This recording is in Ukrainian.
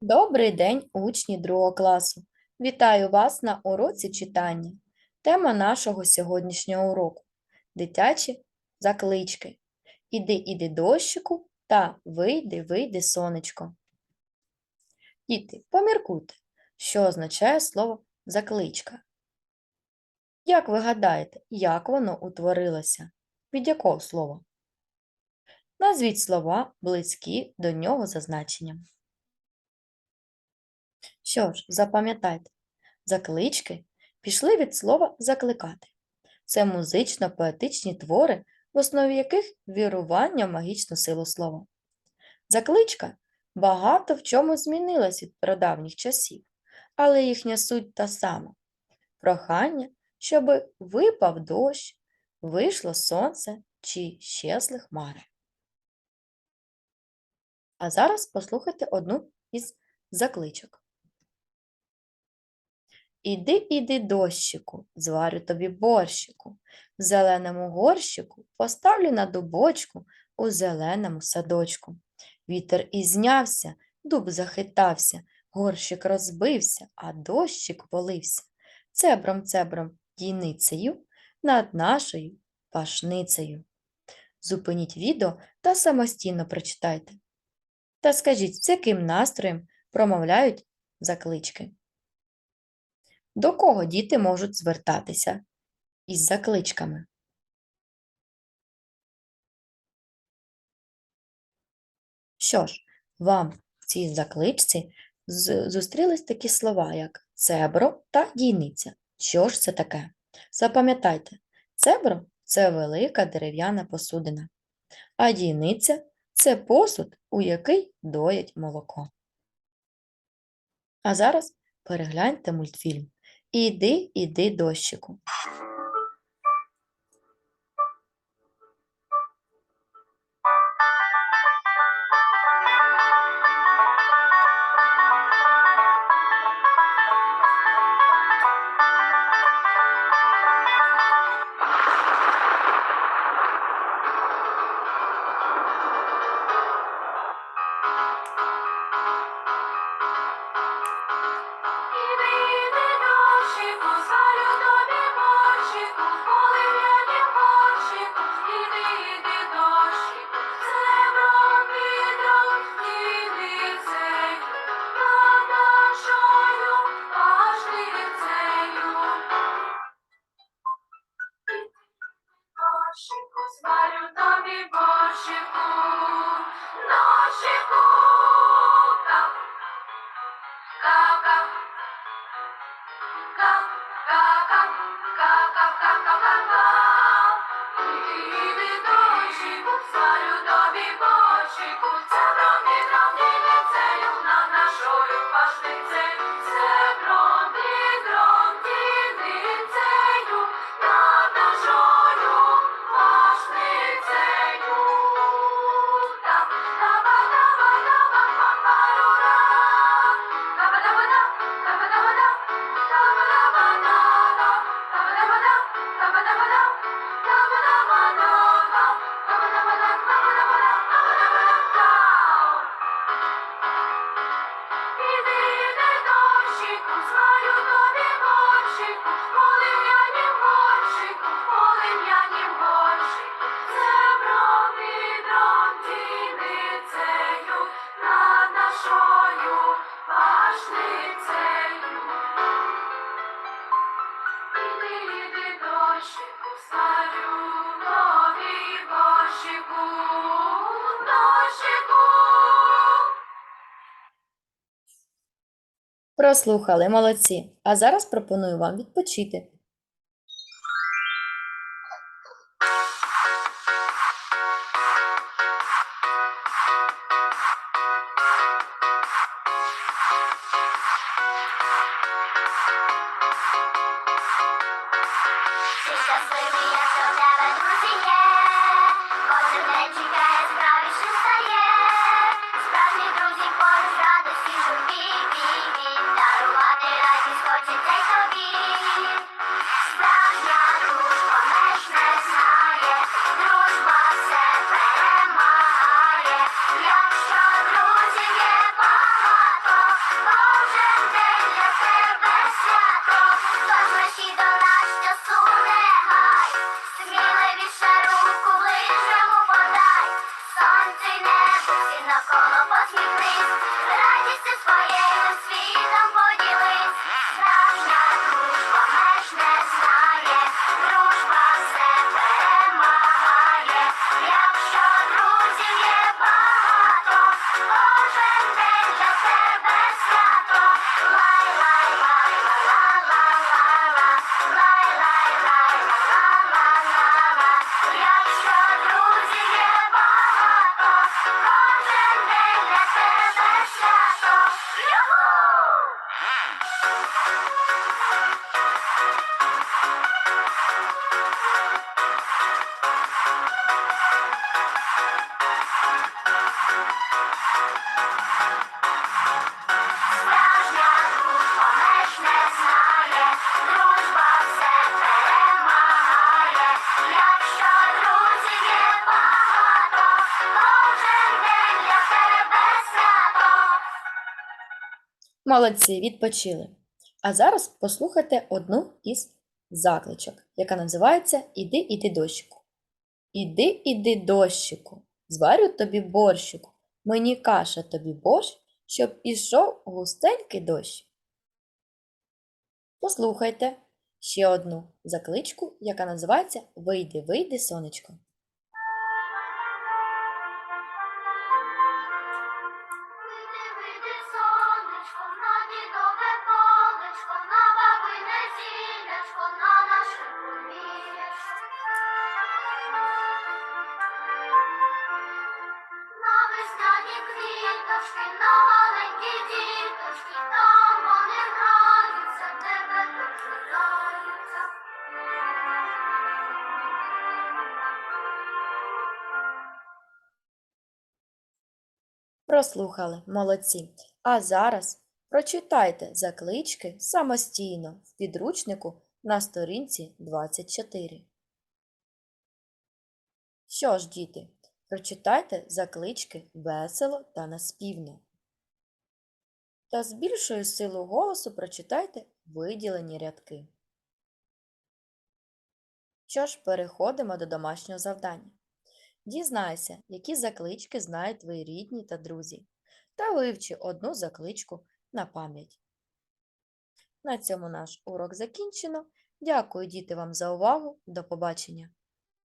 Добрий день, учні другого класу. Вітаю вас на уроці читання. Тема нашого сьогоднішнього уроку дитячі заклички. Іди, іди дощику та вийди, вийди сонечко. Діти, поміркуйте, що означає слово закличка. Як ви гадаєте, як воно утворилося? Від якого слова? Назвіть слова близькі до нього за значенням. Що ж, запам'ятайте, заклички пішли від слова закликати. Це музично-поетичні твори, в основі яких вірування в магічну силу слова. Закличка багато в чому змінилась від прадавніх часів, але їхня суть та сама. Прохання, щоби випав дощ, вийшло сонце чи щезли хмари. А зараз послухайте одну із закличок. Іди, іди, дощику, зварю тобі борщику, в зеленому горщику поставлю на дубочку у зеленому садочку. Вітер ізнявся, дуб захитався, горщик розбився, а дощик полився. Цебром, цебром, дійницею над нашою пашницею. Зупиніть відео та самостійно прочитайте. Та скажіть, з яким настроєм промовляють заклички. До кого діти можуть звертатися із закличками? Що ж, вам в цій закличці зустрілись такі слова, як цебро та дійниця. Що ж це таке? Запам'ятайте, цебро це велика дерев'яна посудина, а дійниця це посуд, у який доять молоко. А зараз перегляньте мультфільм. Іди, іди, дощику. Chicago. Прослухали, молодці. А зараз пропоную вам відпочити. танцюй не, всі навколо посміхнись. Молодці, відпочили. А зараз послухайте одну із закличок, яка називається Іди, іди дощику. Іди, іди дощику, зварю тобі борщику, мені каша тобі борщ, щоб ішов густенький дощ. Послухайте ще одну закличку, яка називається Вийди, вийди, сонечко. Квіточки, на маленькі діточки, там вони граються, тебе дожидаються. Прослухали, молодці. А зараз прочитайте заклички самостійно в підручнику на сторінці 24. Що ж, діти, прочитайте заклички весело та наспівно. Та з більшою силою голосу прочитайте виділені рядки. Що ж, переходимо до домашнього завдання. Дізнайся, які заклички знають твої рідні та друзі, та вивчи одну закличку на пам'ять. На цьому наш урок закінчено. Дякую, діти, вам за увагу. До побачення!